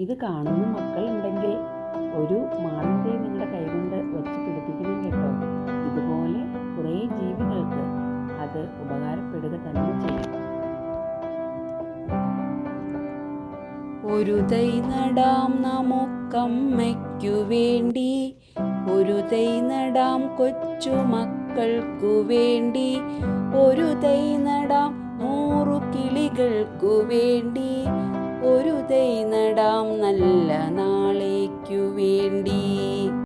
ഇത് കാണുന്ന മക്കളുണ്ടെങ്കിൽ ഒരു മാളത്തെ നിങ്ങളുടെ കൈകൊണ്ട് വെച്ച് പിടിപ്പിക്കണം കേട്ടോ. ഇതുപോലെ കുറേ ജീവികൾക്ക് അത് ഉപകാരപ്പെടുക തന്നെ ചെയ്യും. ഒരു തൈ നടാം നമുക്കമ്മയ്ക്കു വേണ്ടി ഒരു തൈ നടാം കൊച്ചു മക്കൾക്കു വേണ്ടി ഒരു തൈ നടാം നൂറു കിളികൾക്കു വേണ്ടി ഒരു തൈ നടാം നല്ല നാളേക്കു